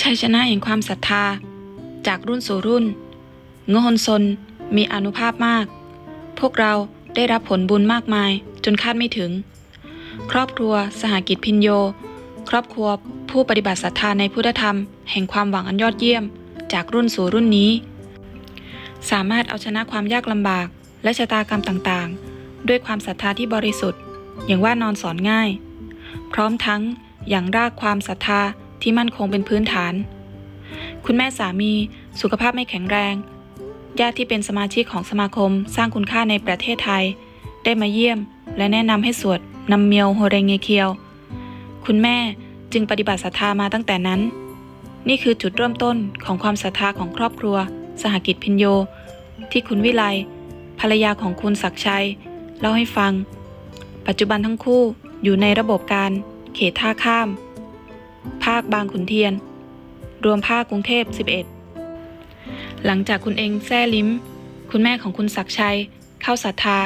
ชัยชนะแห่งความศรัทธา จากรุ่นสู่รุ่นเงหนซนมีอนุภาพมาก พวกเราได้รับผลบุญมากมายจนคาดไม่ถึง ครอบครัวสหกิจพินโย ครอบครัวผู้ปฏิบัติศรัทธาในพุทธธรรม แห่งความหวังอันยอดเยี่ยม จากรุ่นสู่รุ่นนี้ สามารถเอาชนะความยากลำบาก และชะตากรรมต่างๆ ด้วยความศรัทธาที่บริสุทธิ์ อย่างว่านอนสอนง่าย พร้อมทั้งอย่างรากความศรัทธา ที่มั่นคงเป็นพื้นฐาน คุณแม่สามีสุขภาพไม่แข็งแรง ญาติที่เป็นสมาชิกของสมาคมสร้างคุณค่าในประเทศไทย ได้มาเยี่ยม และแนะนำให้สวดนำเมียวโฮเรงเงเคียว คุณแม่จึงปฏิบัติศรัทธามาตั้งแต่นั้น นี่คือจุดเริ่มต้นของความศรัทธาของครอบครัว สหกิจพินโย ที่คุณวิไลภรรยาของคุณศักชัย เล่าให้ฟัง ปัจจุบันทั้งคู่อยู่ในระบบการเขตท่าข้าม ภาคบางขุนเทียน รวมภาคกรุงเทพ 11 หลังจากคุณเองแซ่ลิ้ม คุณแม่ของคุณศักชัย เข้าศรัทธา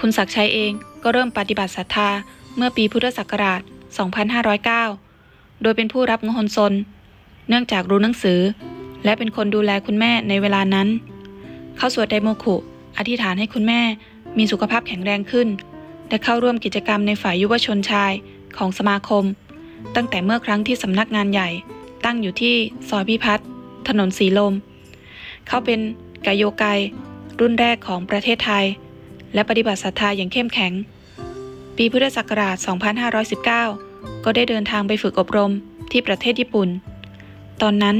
คุณศักชัยเองก็เริ่มปฏิบัติศรัทธาเมื่อปีพุทธศักราช 2509 โดยเป็นผู้รับงหนซน เนื่องจากรู้หนังสือ และเป็นคนดูแลคุณแม่ในเวลานั้น เข้าสวดไดโมคุอธิษฐานให้คุณแม่มีสุขภาพแข็งแรงขึ้น และเข้าร่วมกิจกรรมในฝ่ายยุวชนชายของสมาคม ตั้งแต่เมื่อครั้งที่สำนักงานใหญ่ ตั้งอยู่ที่ซอยพิพัฒน์ถนนสีลม เขาเป็นกายโยไกรุ่นแรกของประเทศไทย และปฏิบัติศรัทธาอย่างเข้มแข็ง ปีพุทธศักราช 2519 ก็ได้เดินทางไปฝึกอบรมที่ประเทศญี่ปุ่น ตอนนั้น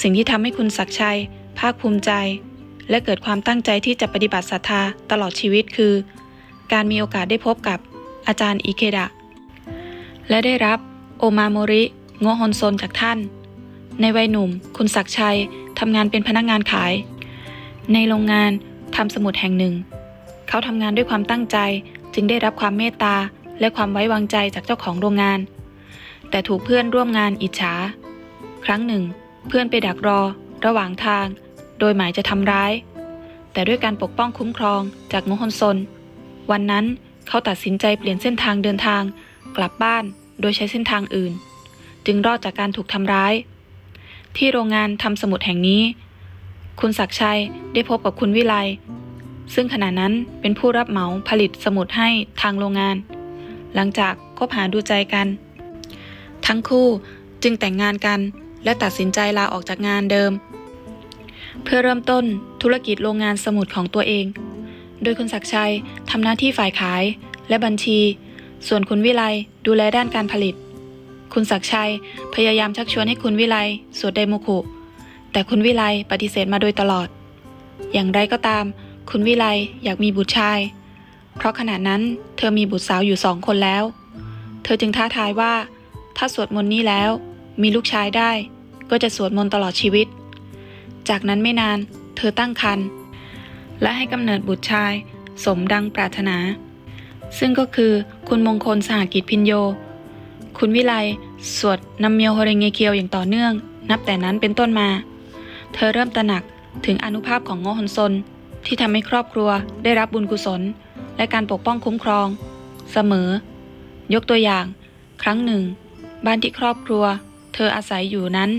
สิ่งที่ทำให้คุณศักชัย ภาคภูมิใจ และเกิดความตั้งใจที่จะปฏิบัติศรัทธาตลอดชีวิตคือ การมีโอกาสได้พบกับอาจารย์อิเคดะ และได้รับ โอมาโมริโงฮอนซนจากท่าน ในวัยหนุ่ม คุณศักชัยทำงานเป็นพนักงานขาย ในโรงงานทำสมุดแห่งหนึ่ง เขาทำงานด้วยความตั้งใจจึงได้รับความเมตตาและความไว้วางใจจากเจ้าของโรงงาน แต่ถูกเพื่อนร่วมงานอิจฉา ครั้งหนึ่ง เพื่อนไปดักรอ ระหว่างทาง โดยหมายจะทำร้าย แต่ด้วยการปกป้องคุ้มครองจากงฮอนซน วันนั้นเขาตัดสินใจเปลี่ยนเส้นทางเดินทาง กลับบ้าน โดยใช้เส้นทางอื่น จึงรอดจากการถูกทำร้าย ที่โรงงานทำสมุดแห่งนี้ คุณศักชัยได้พบกับคุณวิไลซึ่งขณะนั้นเป็นผู้รับเหมาผลิตสมุดให้ทางโรงงาน หลังจากคบหาดูใจกัน ทั้งคู่จึงแต่งงานกันและตัดสินใจลาออกจากงานเดิม เพื่อเริ่มต้นธุรกิจโรงงานสมุดของตัวเอง โดยคุณศักชัยทำหน้าที่ฝ่ายขายและบัญชี ส่วนคุณวิไลดูแลด้านการผลิต คุณศักชัยพยายามชักชวนให้คุณวิไลสวดไดโมคุ แต่คุณวิไลปฏิเสธมาโดยตลอด อย่างไรก็ตาม คุณวิไลอยากมีบุตรชาย เพราะขณะนั้นเธอมีบุตรสาวอยู่สองคนแล้ว เธอจึงท้าทายว่า ถ้าสวดมนต์นี้แล้ว มีลูกชายได้ ก็จะสวดมนต์ตลอดชีวิต จากนั้นไม่นาน เธอตั้งครรภ์และให้กำเนิดบุตรชาย สมดังปรารถนา ซึ่งก็คือ คุณมงคลสหกิจพินโย คุณวิไลสวดนำเมียวโฮเรงเงเคียวอย่างต่อเนื่อง นับแต่นั้นเป็นต้นมา เธอเริ่มตระหนักถึงอนุภาพของโงฮนซนที่ทำให้ครอบครัวได้รับบุญกุศล และการปกป้องคุ้มครอง เสมอ ยกตัวอย่าง ครั้งหนึ่ง บ้านที่ครอบครัว เธออาศัยอยู่นั้น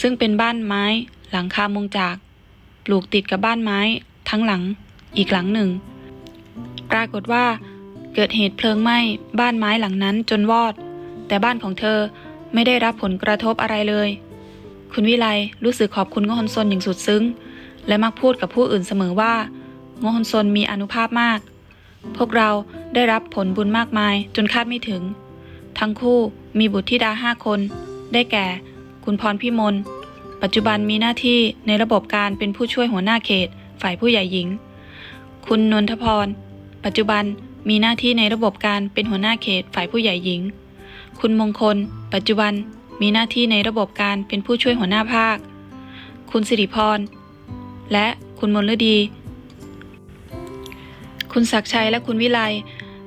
ซึ่งเป็นบ้านไม้หลังคามุงจาก ปลูกติดกับบ้านไม้ทั้งหลังอีกหลังหนึ่ง ปรากฏว่า เกิดเหตุเพลิงไหม้บ้านไม้หลังนั้นจนวอด แต่บ้านของเธอไม่ได้รับผลกระทบอะไรเลย คุณวิไลรู้สึกขอบคุณงฮอนซนอย่างสุดซึ้ง และมักพูดกับผู้อื่นเสมอว่างฮอนซนมีอนุภาพมาก พวกเราได้รับผลบุญมากมายจนคาดไม่ถึง ทั้งคู่มีบุตรธิดาห้าคน ได้แก่ คุณพรพิมล ปัจจุบันมีหน้าที่ในระบบการเป็นผู้ช่วยหัวหน้าเขต ฝ่ายผู้ใหญ่หญิง คุณนนทพร ปัจจุบัน มีหน้าที่ในระบบการเป็นหัวหน้าเขตฝ่ายผู้ใหญ่หญิง คุณมงคล ปัจจุบัน มีหน้าที่ในระบบการเป็นผู้ช่วยหัวหน้าภาค คุณสิริพร และคุณมนฤดี คุณศักชัยและคุณวิไล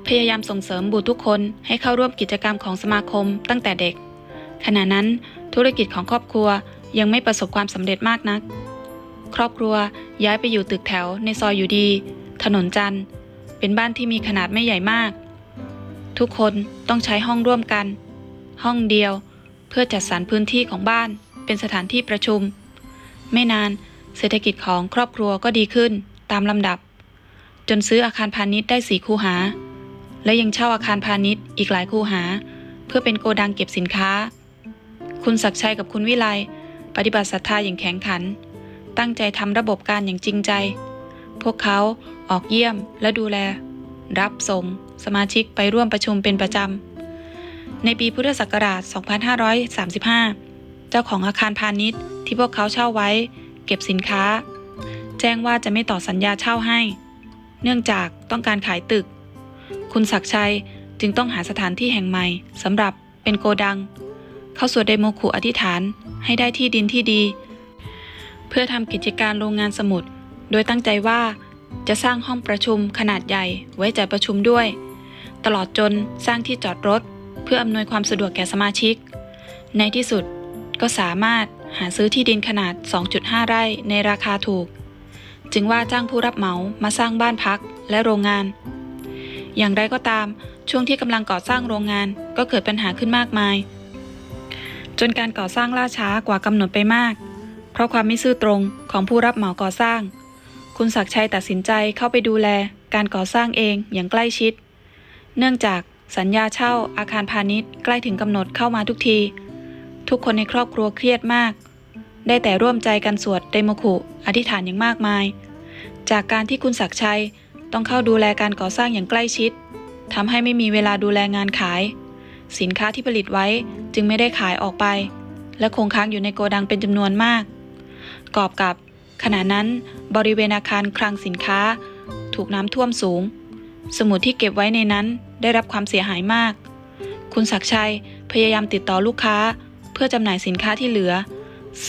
พยายามส่งเสริมบุตรทุกคนให้เข้าร่วมกิจกรรมของสมาคมตั้งแต่เด็ก ขณะนั้นธุรกิจของครอบครัวยังไม่ประสบความสำเร็จมากนัก ครอบครัวย้ายไปอยู่ตึกแถวในซอยอยู่ดี ถนนจันทร์ เป็นบ้านที่มีขนาดไม่ใหญ่มาก ทุกคนต้องใช้ห้องร่วมกัน ห้องเดียวเพื่อจัดสรรพื้นที่ของบ้าน เป็นสถานที่ประชุม ไม่นานเศรษฐกิจของครอบครัวก็ดีขึ้นตามลำดับ จนซื้ออาคารพาณิชย์ได้สี่คูหา และยังเช่าอาคารพาณิชย์อีกหลายคูหา เพื่อเป็นโกดังเก็บสินค้า คุณศักชัยกับคุณวิไลปฏิบัติศรัทธาอย่างแข็งขัน ตั้งใจทำระบบการอย่างจริงใจ พวกเขา ออกเยี่ยมและดูแล รับส่งสมาชิกไปร่วมประชุมเป็นประจำ ในปีพุทธศักราช 2535 เจ้าของอาคารพาณิชย์ที่พวกเขาเช่าไว้ เก็บสินค้า แจ้งว่าจะไม่ต่อสัญญาเช่าให้ เนื่องจากต้องการขายตึก คุณศักชัยจึงต้องหาสถานที่แห่งใหม่สำหรับเป็นโกดัง เข้าสวดไดโมขุอธิษฐานให้ได้ที่ดินที่ดี เพื่อทำกิจการโรงงานสมุด โดยตั้งใจว่า จะสร้างห้องประชุมขนาดใหญ่ไว้จัดประชุมด้วย ตลอดจนสร้างที่จอดรถ เพื่ออำนวยความสะดวกแก่สมาชิก ในที่สุดก็สามารถหาซื้อที่ดินขนาด 2.5 ไร่ในราคาถูก จึงว่าจ้างผู้รับเหมามาสร้างบ้านพักและโรงงาน อย่างไรก็ตามช่วงที่กำลังก่อสร้างโรงงานก็เกิดปัญหาขึ้นมากมาย จนการก่อสร้างล่าช้ากว่ากำหนดไปมาก เพราะความไม่ซื่อตรงของผู้รับเหมาก่อสร้าง คุณศักชัยตัดสินใจเข้าไปดูแลการก่อสร้างเองอย่างใกล้ชิด เนื่องจากสัญญาเช่าอาคารพาณิชย์ใกล้ถึงกำหนดเข้ามาทุกที ทุกคนในครอบครัวเครียดมาก ได้แต่ร่วมใจกันสวดเดโมขุอธิษฐานอย่างมากมาย จากการที่คุณศักชัยต้องเข้าดูแลการก่อสร้างอย่างใกล้ชิดทำให้ไม่มีเวลาดูแลงานขาย สินค้าที่ผลิตไว้จึงไม่ได้ขายออกไป และคงค้างอยู่ในโกดังเป็นจำนวนมาก กอบกับ ขณะนั้นบริเวณอาคารคลังสินค้า ถูกน้ำท่วมสูง สมุดที่เก็บไว้ในนั้นได้รับความเสียหายมาก คุณศักชัยพยายามติดต่อลูกค้า เพื่อจำหน่ายสินค้าที่เหลือ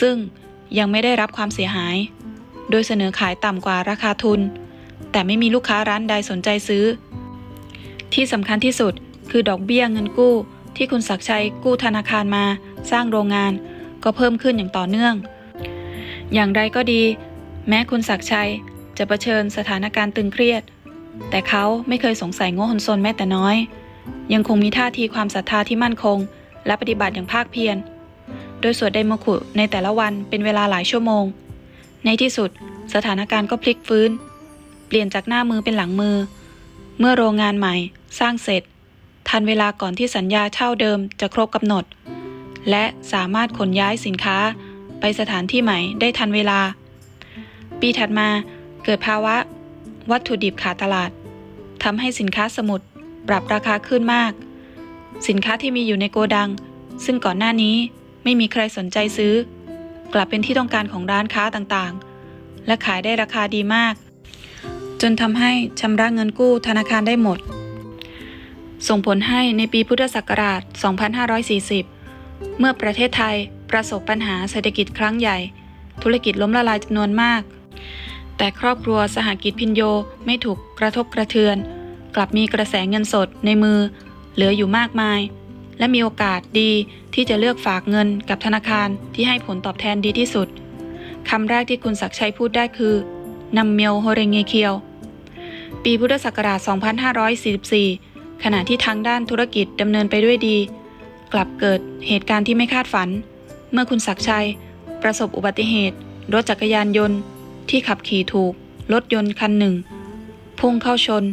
ซึ่งยังไม่ได้รับความเสียหาย โดยเสนอขายต่ำกว่าราคาทุน แต่ไม่มีลูกค้าร้านใดสนใจซื้อ ที่สำคัญที่สุดคือดอกเบี้ยเงินกู้ ที่คุณศักชัยกู้ธนาคารมา สร้างโรงงาน ก็เพิ่มขึ้นอย่างต่อเนื่อง อย่างไรก็ดี แม้คุณศักชัยจะเผชิญสถานการณ์ตึงเครียด แต่เขาไม่เคยสงสัยโง่หนซนแม้แต่น้อย ยังคงมีท่าทีความศรัทธาที่มั่นคง และปฏิบัติอย่างภาคเพียร โดยสวดไดโมคุในแต่ละวันเป็นเวลาหลายชั่วโมง ในที่สุดสถานการณ์ก็พลิกฟื้น เปลี่ยนจากหน้ามือเป็นหลังมือ เมื่อโรงงานใหม่ สร้างเสร็จ ทันเวลาก่อนที่สัญญาเช่าเดิมจะครบกำหนด และสามารถขนย้ายสินค้า ไปสถานที่ใหม่ได้ทันเวลา ปีถัดมาเกิดภาวะ วัตถุดิบขาดตลาดทำให้สินค้าสมุดปรับราคาขึ้นมาก สินค้าที่มีอยู่ในโกดัง ซึ่งก่อนหน้านี้ไม่มีใครสนใจซื้อ กลับเป็นที่ต้องการของร้านค้าต่างๆ และขายได้ราคาดีมาก จนทำให้ชำระเงินกู้ธนาคารได้หมด ส่งผลให้ในปีพุทธศักราช 2540 เมื่อประเทศไทย ประสบปัญหาเศรษฐกิจครั้งใหญ่ ธุรกิจล้มละลายจำนวนมาก แต่ครอบครัวสหกิจพินโยไม่ถูกกระทบกระเทือน กลับมีกระแสเงินสดในมือ เหลืออยู่มากมาย และมีโอกาสดีที่จะเลือกฝากเงินกับธนาคารที่ให้ผลตอบแทนดีที่สุดคำแรกที่คุณศักชัยพูดได้คือนำเมียวโฮเรงเงเคียว ปีพุทธศักราช 2544 ขณะที่ทางด้านธุรกิจดำเนินไปด้วยดี กลับเกิดเหตุการณ์ที่ไม่คาดฝัน เมื่อคุณศักชัย ประสบอุบัติเหตุ รถจักรยานยนต์ ที่ขับขี่ถูก รถยนต์คันหนึ่ง พุ่งเข้าชน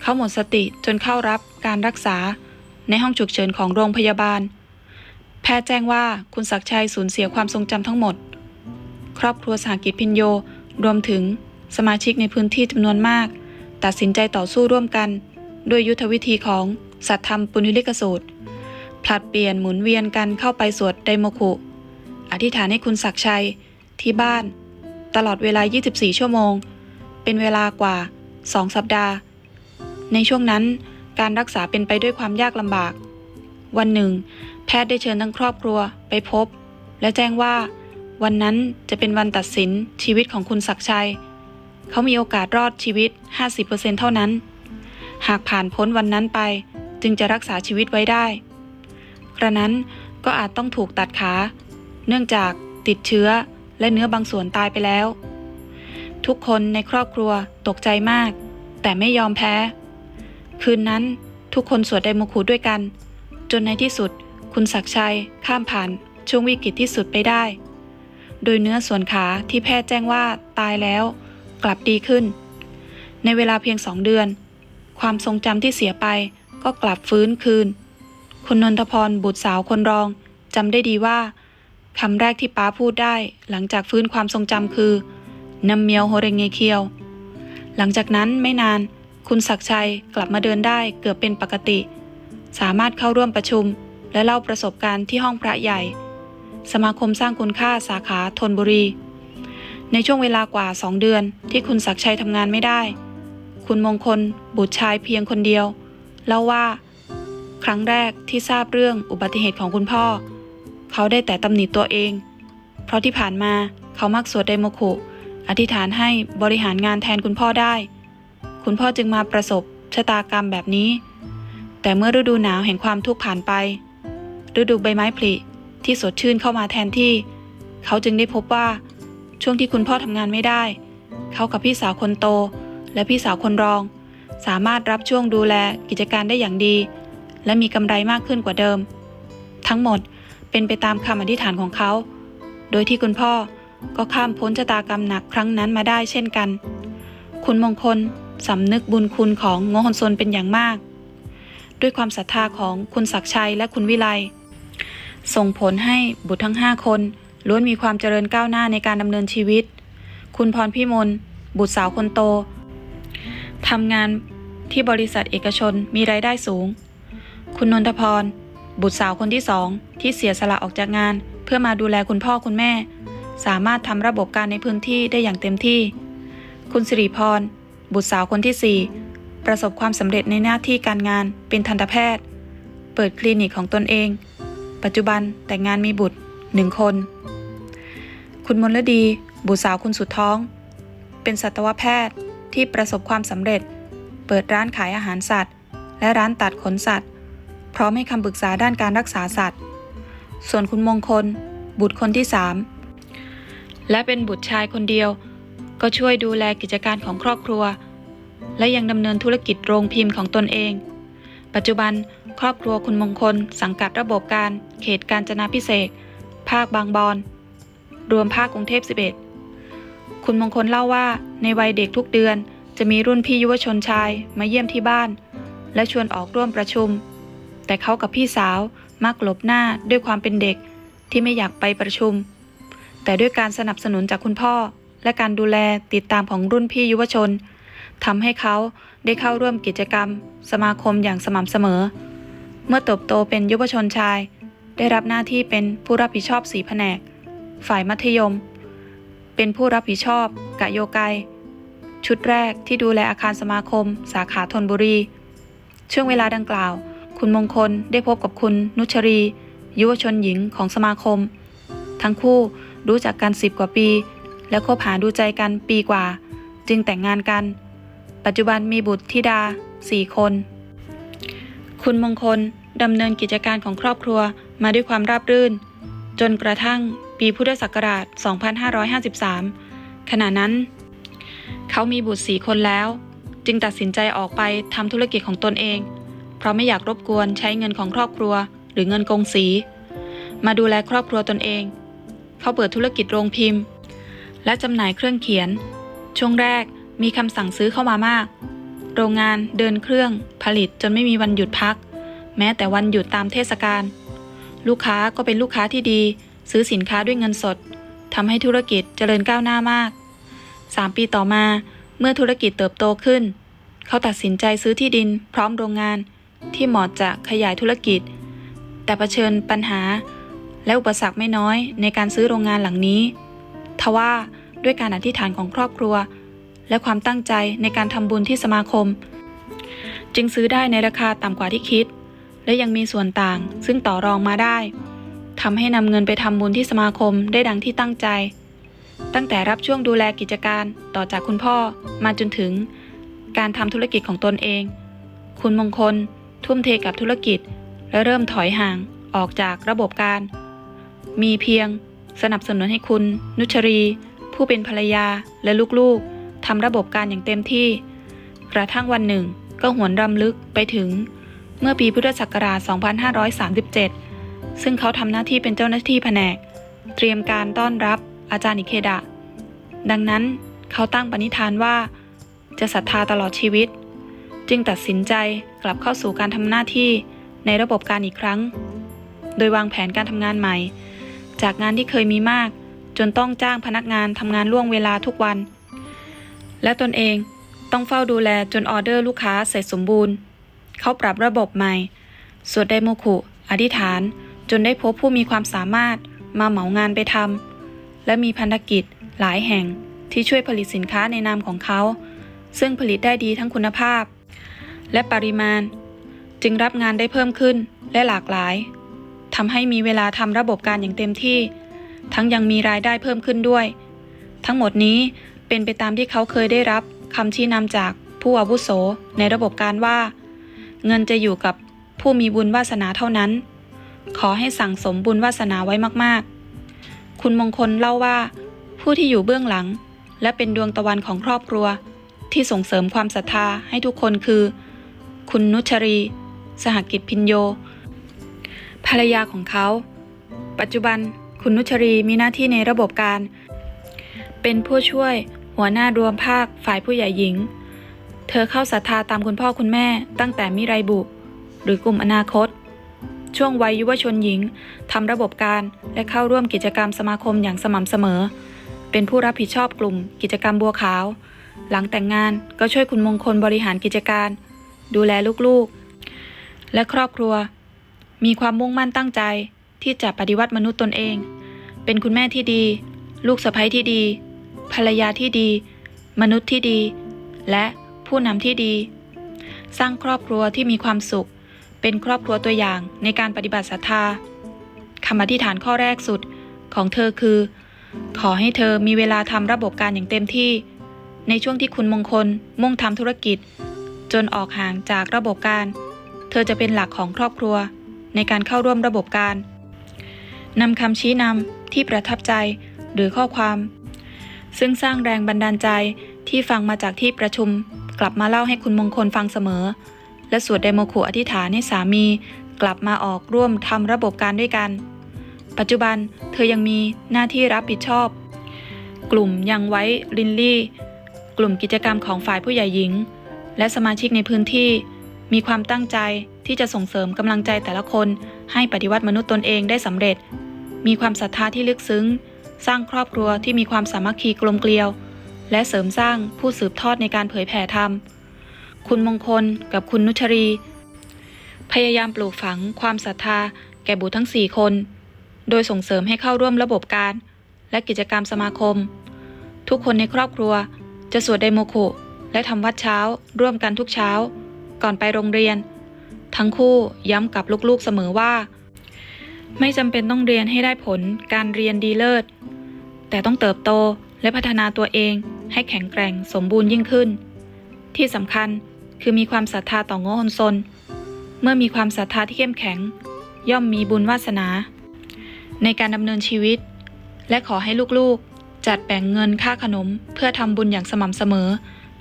เขาหมดสติจนเข้ารับการรักษาในห้องฉุกเฉินของโรงพยาบาล แพทย์แจ้งว่าคุณศักชัยสูญเสียความทรงจำทั้งหมด ครอบครัวสหกิจพินโยรวมถึงสมาชิกในพื้นที่จำนวนมาก ตัดสินใจต่อสู้ร่วมกัน ด้วยยุทธวิธีของสัตธรรมปุณุลิกสูตร ผลัดเปลี่ยนหมุนเวียนกันเข้าไปสวดไดโมคุ อธิษฐานให้คุณศักชัย ที่บ้าน ตลอดเวลา 24 ชั่วโมง เป็นเวลากว่า 2 สัปดาห์ ในช่วงนั้นการรักษาเป็นไปด้วยความยากลำบาก วันหนึ่ง แพทย์ได้เชิญทั้งครอบครัวไปพบ และแจ้งว่าวันนั้นจะเป็นวันตัดสินชีวิตของคุณศักชัย เขามีโอกาสรอดชีวิต 50%เท่านั้น หากผ่านพ้นวันนั้นไปจึงจะรักษาชีวิตไว้ได้ กระนั้นก็อาจต้องถูกตัดขา เนื่องจากติดเชื้อและเนื้อบางส่วนตายไปแล้ว ทุกคนในครอบครัวตกใจมาก แต่ไม่ยอมแพ้ คืนนั้นทุกคนสวดไดโมคุด้วยกัน จนในที่สุดคุณศักชัยข้ามผ่านช่วงวิกฤตที่สุดไปได้ โดยเนื้อส่วนขาที่แพทย์แจ้งว่าตายแล้ว กลับดีขึ้น ในเวลาเพียงสองเดือน ความทรงจำที่เสียไปก็กลับฟื้นคืน คุณนนทพรบุตรสาวคนรองจำได้ดีว่าคำแรกที่ป้าพูดได้ หลังจากฟื้นความทรงจำคือน้ำเมียวโฮเรงเงเคียว หลังจากนั้นไม่นาน คุณศักชัยกลับมาเดินได้เกือบเป็นปกติ สามารถเข้าร่วมประชุม และเล่าประสบการณ์ที่ห้องพระใหญ่ สมาคมสร้างคุณค่าสาขาธนบุรี ในช่วงเวลากว่าสองเดือนที่คุณศักชัยทำงานไม่ได้ คุณมงคลบุตรชายเพียงคนเดียวเล่าว่า ครั้งแรกที่ทราบเรื่องอุบัติเหตุของคุณพ่อ เขาได้แต่ตำหนิตัวเอง เพราะที่ผ่านมาเขามักสวดไดโมคุ อธิษฐานให้บริหารงานแทนคุณพ่อได้ คุณพ่อจึงมาประสบชะตากรรมแบบนี้ แต่เมื่อฤดูหนาวแห่งความทุกข์ผ่านไป ฤดูใบไม้ผลิที่สดชื่นเข้ามาแทนที่ เขาจึงได้พบว่าช่วงที่คุณพ่อทำงานไม่ได้ เขากับพี่สาวคนโต และพี่สาวคนรอง สามารถรับช่วงดูแลกิจการได้อย่างดี และมีกำไรมากขึ้นกว่าเดิม ทั้งหมดเป็นไปตามคำอธิษฐานของเขา โดยที่คุณพ่อก็ข้ามพ้นชะตากรรมหนักครั้งนั้นมาได้เช่นกัน คุณมงคลสำนึกบุญคุณของโงฮนซนเป็นอย่างมาก ด้วยความศรัทธาของคุณศักชัยและคุณวิไลส่งผลให้บุตรทั้งห้าคนล้วนมีความเจริญก้าวหน้าในการดำเนินชีวิต คุณพรพิมลบุตรสาวคนโตทำงานที่บริษัทเอกชนมีรายได้สูง คุณนนทพร บุตรสาวคนที่สองที่เสียสละออกจากงาน เพื่อมาดูแลคุณพ่อคุณแม่ สามารถทำระบบการในพื้นที่ได้อย่างเต็มที่ คุณสิริพร บุตรสาวคนที่สี่ประสบความสำเร็จในหน้าที่การงานเป็นทันตแพทย์ เปิดคลินิกของตนเอง ปัจจุบันแต่งงานมีบุตรหนึ่งคน คุณมลดี บุตรสาวคุณสุดท้อง เป็นสัตวแพทย์ที่ประสบความสำเร็จ เปิดร้านขายอาหารสัตว์ และร้านตัดขนสัตว์ พร้อมให้คำปรึกษาด้านการรักษาสัตว์ ส่วนคุณมงคล บุตรคนที่สามและเป็นบุตรชายคนเดียว ก็ช่วยดูแลกิจการของครอบครัว และยังดำเนินธุรกิจโรงพิมพ์ของตนเอง ปัจจุบันครอบครัวคุณมงคล สังกัดระบบการ เขตการจนาพิเศษภาคบางบอนรวมภาคกรุงเทพ 11 คุณมงคลเล่าว่า ในวัยเด็กทุกเดือน จะมีรุ่นพี่ยุวชนชายมาเยี่ยมที่บ้าน และชวนออกร่วมประชุม แต่เขากับพี่สาวมักหลบหน้าด้วยความเป็นเด็กที่ไม่อยากไปประชุม แต่ด้วยการสนับสนุนจากคุณพ่อ และการดูแลติดตามของรุ่นพี่ยุวชนทำให้เขาได้เข้าร่วมกิจกรรม สมาคมอย่างสม่ำเสมอ เมื่อเติบโตเป็นยุวชนชาย ได้รับหน้าที่เป็นผู้รับผิดชอบสีแผนก ฝ่ายมัธยม เป็นผู้รับผิดชอบ กะโยไกชุดแรกที่ดูแลอาคารสมาคม สาขาธนบุรี ช่วงเวลาดังกล่าว คุณมงคลได้พบกับคุณนุชรี ยุวชนหญิงของสมาคม ทั้งคู่รู้จักกันสิบกว่าปี และคบหาดูใจกันปีกว่า จึงแต่งงานกัน ปัจจุบันมีบุตรธิดาสี่คน คุณมงคลดำเนินกิจการของครอบครัวมาด้วยความราบรื่น จนกระทั่งปีพุทธศักราช 2553 ขณะนั้น เขามีบุตรสี่คนแล้ว จึงตัดสินใจออกไปทำธุรกิจของตนเอง ราะไม่อยากรบกวนใช้เงินของครอบครัว หรือเงินกงสี มาดูแลครอบครัวตนเอง เขาเปิดธุรกิจโรงพิมพ์ และจำหน่ายเครื่องเขียน ช่วงแรกมีคำสั่งซื้อเข้ามามาก โรงงานเดินเครื่อง ผลิตจนไม่มีวันหยุดพัก แม้แต่วันหยุดตามเทศกาลลูกค้าก็เป็นลูกค้าที่ดี ซื้อสินค้าด้วยเงินสดทำให้ธุรกิจเจริญก้าวหน้ามาก 3 ปีต่อมาเมื่อธุรกิจเติบโตขึ้น เขาตัดสินใจซื้อที่ดิน พร้อมโรงงาน ที่เหมาะจะขยายธุรกิจ แต่เผชิญปัญหา และอุปสรรคไม่น้อยในการซื้อโรงงานหลังนี้ ทว่าด้วยการอธิษฐานของครอบครัว และความตั้งใจในการทำบุญที่สมาคม จึงซื้อได้ในราคาต่ำกว่าที่คิด และยังมีส่วนต่างซึ่งต่อรองมาได้ทำให้นำเงินไปทำบุญที่สมาคมได้ดังที่ตั้งใจ ตั้งแต่รับช่วงดูแลกิจการต่อจากคุณพ่อมาจนถึงการทำธุรกิจของตนเอง คุณมงคล ทุ่มเทกับธุรกิจ และเริ่มถอยห่างออกจากระบบการ มีเพียงสนับสนุนให้คุณ นุชรี ผู้เป็นภรรยาและลูกๆทำระบบการอย่างเต็มที่ กระทั่งวันหนึ่ง ก็หวนรำลึกไปถึง เมื่อปีพุทธศักราช 2537 ซึ่งเขาทำหน้าที่เป็นเจ้าหน้าที่แผนก เตรียมการต้อนรับอาจารย์อิเคดะ ดังนั้นเขาตั้งปณิธานว่า จะศรัทธาตลอดชีวิต จึงตัดสินใจกลับเข้าสู่การทำหน้าที่ในระบบการอีกครั้ง โดยวางแผนการทำงานใหม่ จากงานที่เคยมีมาก จนต้องจ้างพนักงานทำงานล่วงเวลาทุกวัน และตนเองต้องเฝ้าดูแลจนออเดอร์ลูกค้าเสร็จสมบูรณ์ เขาปรับระบบใหม่ สวดไดโมคุอธิษฐาน จนได้พบผู้มีความสามารถมาเหมางานไปทำและมีพันธกิจหลายแห่งที่ช่วยผลิตสินค้าในนามของเขา ซึ่งผลิตได้ดีทั้งคุณภาพ และปริมาณ จึงรับงานได้เพิ่มขึ้นและหลากหลายทำให้มีเวลาทำระบบการอย่างเต็มที่ ทั้งยังมีรายได้เพิ่มขึ้นด้วย ทั้งหมดนี้เป็นไปตามที่เขาเคยได้รับคำชี้นำจากผู้อาวุโสในระบบการว่า เงินจะอยู่กับผู้มีบุญวาสนาเท่านั้น ขอให้สั่งสมบุญวาสนาไว้มากๆ คุณมงคลเล่าว่า ผู้ที่อยู่เบื้องหลัง และเป็นดวงตะวันของครอบครัว ที่ส่งเสริมความศรัทธาให้ทุกคนคือ คุณนุชรี สหกิจพินโย ภรรยาของเขา ปัจจุบันคุณนุชรีมีหน้าที่ในระบบการ เป็นผู้ช่วยหัวหน้ารวมภาคฝ่ายผู้ใหญ่หญิง เธอเข้าศรัทธาตามคุณพ่อคุณแม่ ตั้งแต่มิไรบุ หรือกลุ่มอนาคต ช่วงวัยยุวชนหญิงทำระบบการและเข้าร่วมกิจกรรมสมาคมอย่างสม่ำเสมอ เป็นผู้รับผิดชอบกลุ่ม กิจกรรมบัวขาว หลังแต่งงานก็ช่วยคุณมงคลบริหารกิจการ ดูแลลูกๆ และครอบครัว มีความมุ่งมั่นตั้งใจที่จะปฏิวัติมนุษย์ตนเอง เป็นคุณแม่ที่ดี ลูกสะใภ้ที่ดี ภรรยาที่ดี มนุษย์ที่ดี และผู้นำที่ดี สร้างครอบครัวที่มีความสุข เป็นครอบครัวตัวอย่างในการปฏิบัติศรัทธาคำอธิษฐานข้อแรกสุดของเธอคือ ขอให้เธอมีเวลาทำระบบการอย่างเต็มที่ ในช่วงที่คุณมงคลมุ่งทำธุรกิจ จนออกห่างจากระบบการ เธอจะเป็นหลักของครอบครัว ในการเข้าร่วมระบบการนำคำชี้นำที่ประทับใจหรือข้อความ ซึ่งสร้างแรงบันดาลใจที่ฟังมาจากที่ประชุม กลับมาเล่าให้คุณมงคลฟังเสมอ และสวดไดโมคุอธิษฐานให้สามีกลับมาออกร่วมทำระบบการด้วยกัน ปัจจุบันเธอยังมีหน้าที่รับผิดชอบ กลุ่มยังไว้ลินลี่ กลุ่มกิจกรรมของฝ่ายผู้ใหญ่หญิง และสมาชิกในพื้นที่ มีความตั้งใจที่จะส่งเสริมกำลังใจแต่ละคน ให้ปฏิวัติมนุษย์ตนเองได้สำเร็จ มีความศรัทธาที่ลึกซึ้ง สร้างครอบครัวที่มีความสามัคคีกลมเกลียว และเสริมสร้างผู้สืบทอดในการเผยแผ่ธรรม คุณมงคลกับคุณนุชรี พยายามปลูกฝังความศรัทธา แก่บุตรทั้งสี่คน โดยส่งเสริมให้เข้าร่วมระบบการ และกิจกรรมสมาคม ทุกคนในครอบครัวจะสวดไดโมโค และทำวัดเช้า ร่วมกันทุกเช้า ก่อนไปโรงเรียน ทั้งคู่ย้ำกับลูกๆเสมอว่า ไม่จำเป็นต้องเรียนให้ได้ผลการเรียนดีเลิศ แต่ต้องเติบโตและพัฒนาตัวเองให้แข็งแกร่งสมบูรณ์ยิ่งขึ้น ที่สำคัญคือมีความศรัทธาต่อโง่ฮนซน เมื่อมีความศรัทธาที่เข้มแข็ง ย่อมมีบุญวาสนา ในการดำเนินชีวิต และขอให้ลูกๆ จัดแบ่งเงินค่าขนมเพื่อทำบุญอย่างสม่ำเสมอ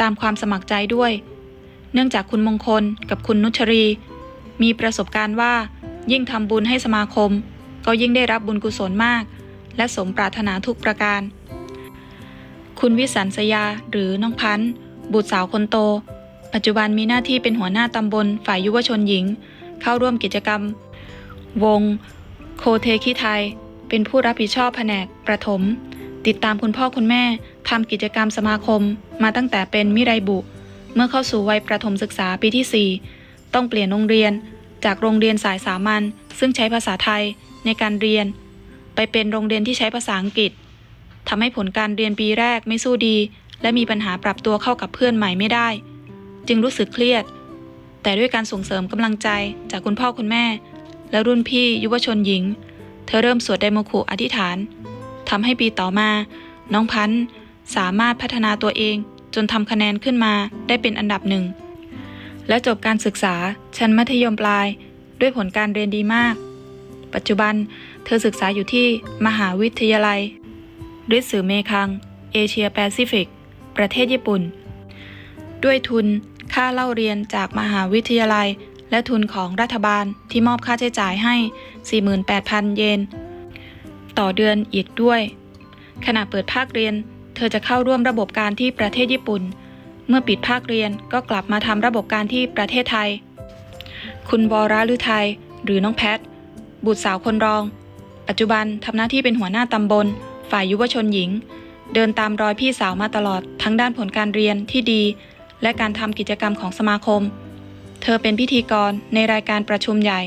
ตามความสมัครใจด้วย เนื่องจากคุณมงคลกับคุณนุชรี มีประสบการณ์ว่า ยิ่งทำบุญให้สมาคม ก็ยิ่งได้รับบุญกุศลมาก และสมปรารถนาทุกประการ คุณวิสันสยาหรือน้องพันธ์บุตรสาวคนโต ปัจจุบันมีหน้าที่เป็นหัวหน้าตำบลฝ่ายยุวชนหญิง เข้าร่วมกิจกรรม วง โคเทคิไทย เป็นผู้รับผิดชอบแผนกประถม ติดตามคุณพ่อคุณแม่ ทำกิจกรรมสมาคมมาตั้งแต่เป็นมิไรบุ เมื่อเข้าสู่วัยประถมศึกษาปีที่ 4 ต้องเปลี่ยนโรงเรียน จากโรงเรียนสายสามัญซึ่งใช้ภาษาไทยในการเรียน ไปเป็นโรงเรียนที่ใช้ภาษาอังกฤษทำให้ผลการเรียนปีแรกไม่สู้ดี และมีปัญหาปรับตัวเข้ากับเพื่อนใหม่ไม่ได้ จึงรู้สึกเครียด แต่ด้วยการส่งเสริมกำลังใจจากคุณพ่อคุณแม่ และรุ่นพี่ยุวชนหญิง เธอเริ่มสวดไดโมคุอธิษฐานทำให้ปีต่อมา น้องพันธ์ สามารถพัฒนาตัวเอง จนทำคะแนนขึ้นมาได้เป็นอันดับหนึ่ง และจบการศึกษาชั้นมัธยมปลาย ด้วยผลการเรียนดีมาก ปัจจุบันเธอศึกษาอยู่ที่มหาวิทยาลัยริสึเมคัง เอเชียแปซิฟิก ประเทศญี่ปุ่น ด้วยทุนค่าเล่าเรียนจากมหาวิทยาลัย และทุนของรัฐบาลที่มอบค่าใช้จ่ายให้ 48,000 เยน ต่อเดือนอีกด้วย ขณะเปิดภาคเรียน เธอจะเข้าร่วมระบบการที่ประเทศญี่ปุ่น เมื่อปิดภาคเรียนก็กลับมาทำระบบการที่ประเทศไทย คุณวราลือไทย หรือน้องแพท บุตรสาวคนรอง ปัจจุบันทำหน้าที่เป็นหัวหน้าตำบล ฝ่ายยุวชนหญิง เดินตามรอยพี่สาวมาตลอด ทั้งด้านผลการเรียนที่ดี และการทำกิจกรรมของสมาคม เธอเป็นพิธีกรในรายการประชุมใหญ่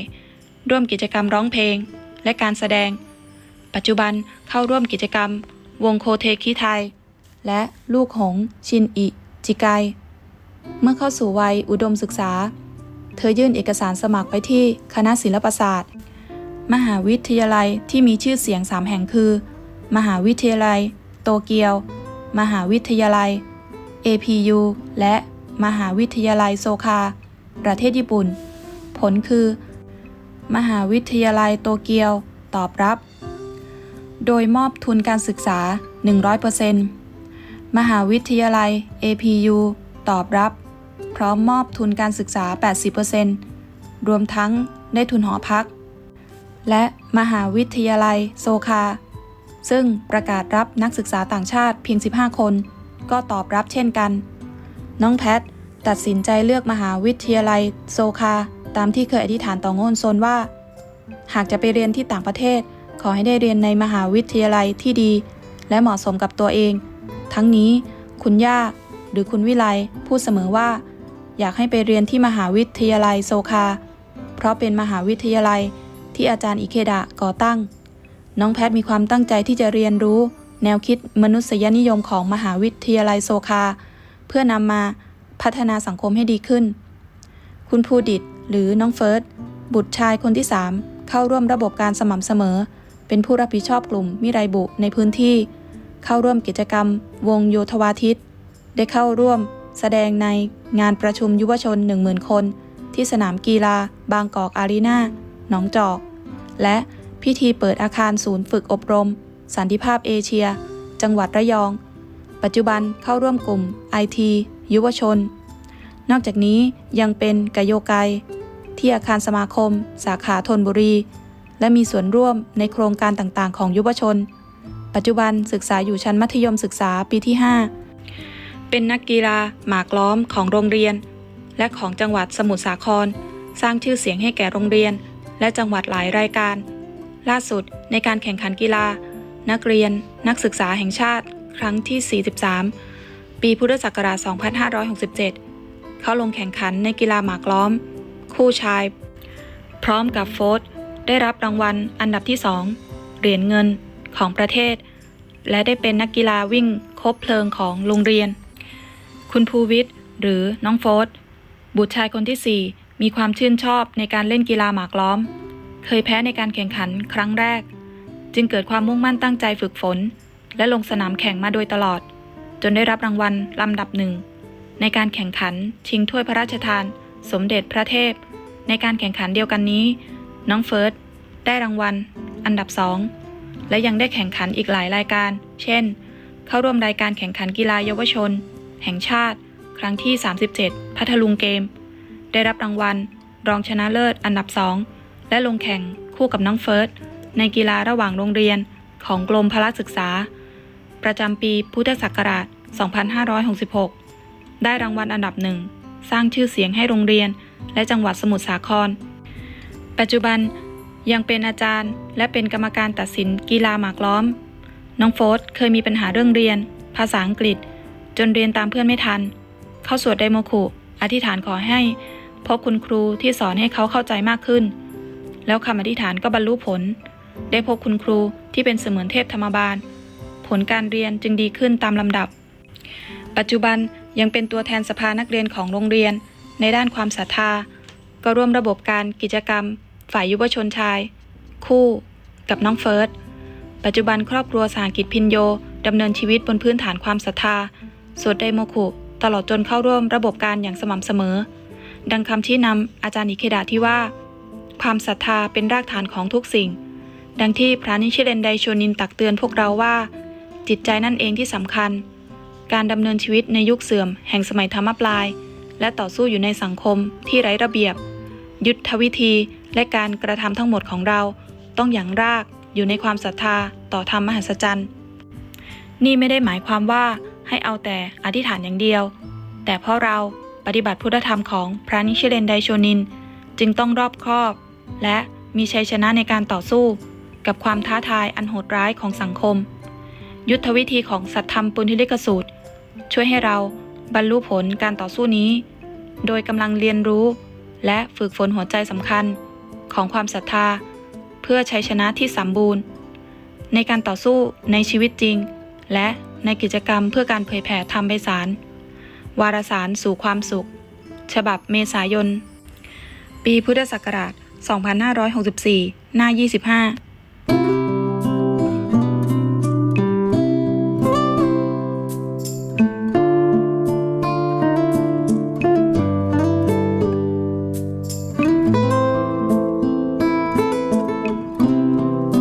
ร่วมกิจกรรมร้องเพลง และการแสดง ปัจจุบันเข้าร่วมกิจกรรมวงโคเทคิไทย และลูกหง ชินอิจิไก เมื่อเข้าสู่วัยอุดมศึกษา เธอยื่นเอกสารสมัครไปที่คณะศิลปศาสตร์ มหาวิทยาลัยที่มีชื่อเสียงสามแห่งคือ มหาวิทยาลัย โตเกียว มหาวิทยาลัย APU และมหาวิทยาลัยโซคา ประเทศญี่ปุ่น ผลคือ มหาวิทยาลัยโตเกียวตอบรับ โดยมอบทุนการศึกษา 100% มหาวิทยาลัย APU ตอบรับ พร้อมมอบทุนการศึกษา 80%รวมทั้งได้ทุนหอพัก และมหาวิทยาลัยโซคา ซึ่งประกาศรับนักศึกษาต่างชาติเพียง 15 คน ก็ตอบรับเช่นกัน น้องแพทตัดสินใจเลือกมหาวิทยาลัยโซคา ตามที่เคยอธิษฐานต่อโงนโซนว่า หากจะไปเรียนที่ต่างประเทศ ขอให้ได้เรียนในมหาวิทยาลัยที่ดี และเหมาะสมกับตัวเอง ทั้งนี้คุณย่าหรือคุณวิไลพูดเสมอว่า อยากให้ไปเรียนที่มหาวิทยาลัยโซคา เพราะเป็นมหาวิทยาลัยที่อาจารย์อิเคดะก่อตั้ง น้องแพทมีความตั้งใจที่จะเรียนรู้ แนวคิดมนุษยนิยมของมหาวิทยาลัยโซคา เพื่อนำมาพัฒนาสังคมให้ดีขึ้น คุณภูดิตหรือน้องเฟิร์สบุตรชายคนที่ 3 เข้าร่วมระบบการสม่ำเสมอ เป็นผู้รับผิดชอบกลุ่มมิไรบุในพื้นที่ เข้าร่วมกิจกรรม วงโยธวาทิต ได้เข้าร่วม แสดงในงานประชุมยุวชน 10,000 คน ที่สนามกีฬา บางกอกอารีนาหนองจอก และพิธีเปิดอาคารศูนย์ฝึกอบรม สันติภาพเอเชีย จังหวัดระยอง ปัจจุบันเข้าร่วมกลุ่ม IT ยุวชน นอกจากนี้ยังเป็นกโยกไกที่อาคารสมาคม สาขาธนบุรี และมีส่วนร่วมในโครงการต่างๆ ของยุวชน ปัจจุบันศึกษาอยู่ชั้นมัธยมศึกษาปีที่ 5 เป็นนักกีฬาหมากล้อมของโรงเรียน และของจังหวัดสมุทรสาคร สร้างชื่อเสียงให้แก่โรงเรียน และจังหวัดหลายรายการ ล่าสุดในการแข่งขันกีฬา นักเรียน นักศึกษาแห่งชาติ ครั้งที่ 43 ปีพุทธศักราช 2567 เขาลงแข่งขันในกีฬาหมากล้อม คู่ชาย พร้อมกับโฟร์ได้รับรางวัลอันดับที่ 2 เหรียญเงิน ของประเทศ และได้เป็นนักกีฬาวิ่งคบเพลิงของโรงเรียน คุณภูวิทย์หรือน้องโฟร์ธบุตรชายคนที่ 4 มีความชื่นชอบในการเล่นกีฬาหมากล้อม เคยแพ้ในการแข่งขันครั้งแรก จึงเกิดความมุ่งมั่นตั้งใจฝึกฝน และลงสนามแข่งมาโดยตลอด จนได้รับรางวัลลำดับหนึ่ง ในการแข่งขันชิงถ้วยพระราชทาน สมเด็จพระเทพ ในการแข่งขันเดียวกันนี้ น้องเฟิร์สได้รางวัล อันดับสอง และยังได้แข่งขันอีกหลายรายการ เช่น เข้าร่วมรายการแข่งขันกีฬาเยาวชน แห่งชาติ ครั้งที่ 37 พัทลุงเกม ได้รับรางวัล รองชนะเลิศอันดับสองและลงแข่งคู่กับน้องเฟิร์สในกีฬาระหว่างโรงเรียนของกรมพละศึกษา ประจำปีพุทธศักราช 2566 ได้รางวัลอันดับหนึ่งสร้างชื่อเสียงให้โรงเรียนและจังหวัดสมุทรสาคร ปัจจุบัน ยังเป็นอาจารย์ และเป็นกรรมการตัดสินกีฬาหมากล้อม น้องโฟสเคยมีปัญหาเรื่องเรียน ภาษาอังกฤษ จนเรียนตามเพื่อนไม่ทัน เข้าสวดไดโมคุอธิษฐานขอให้พบคุณครูที่สอนให้เขาเข้าใจมากขึ้น แล้วคำอธิษฐานก็บรรลุผล ได้พบคุณครูที่เป็นเสมือนเทพธรรมบาล ผลการเรียนจึงดีขึ้นตามลำดับ ปัจจุบันยังเป็นตัวแทนสภานักเรียนของโรงเรียน ในด้านความศรัทธา ก็ร่วมระบบการกิจกรรม ฝ่ายยุวชนชาย คู่ กับน้องเฟิร์ส ปัจจุบันครอบครัวสหกิจพินโยดำเนินชีวิตบนพื้นฐานความศรัทธา สวดไดโมคุ ตลอดจนเข้าร่วมระบบการอย่างสม่ำเสมอ ดังคำชี้นำอาจารย์อิเคดะที่ว่า ความศรัทธาเป็นรากฐานของทุกสิ่ง ดังที่พระนิชิเรนไดโชนินตักเตือนพวกเราว่า จิตใจนั่นเองที่สำคัญ การดำเนินชีวิตในยุคเสื่อม แห่งสมัยธรรมปลาย และต่อสู้อยู่ในสังคมที่ไร้ระเบียบ ยุทธวิธี และการกระทำทั้งหมดของเราต้องอย่างรากอยู่ในความศรัทธาต่อธรรมมหัศจรรย์ นี่ไม่ได้หมายความว่าให้เอาแต่อธิษฐานอย่างเดียว แต่เพราะเราปฏิบัติพุทธธรรมของพระนิชิเรนไดโชนิน จึงต้องรอบคอบ และมีชัยชนะในการต่อสู้ กับความท้าทายอันโหดร้ายของสังคม ยุทธวิธีของสัตธรรมปุณธิลิกสูตร ช่วยให้เราบรรลุผลการต่อสู้นี้ โดยกำลังเรียนรู้ และฝึกฝนหัวใจสำคัญ ของความศรัทธา เพื่อชัยชนะที่สมบูรณ์ ในการต่อสู้ในชีวิตจริง และในกิจกรรมเพื่อการเผยแผ่ธรรมไปสาร วารสารสู่ความสุข ฉบับเมษายน ปีพุทธศักราช 2564 หน้า 25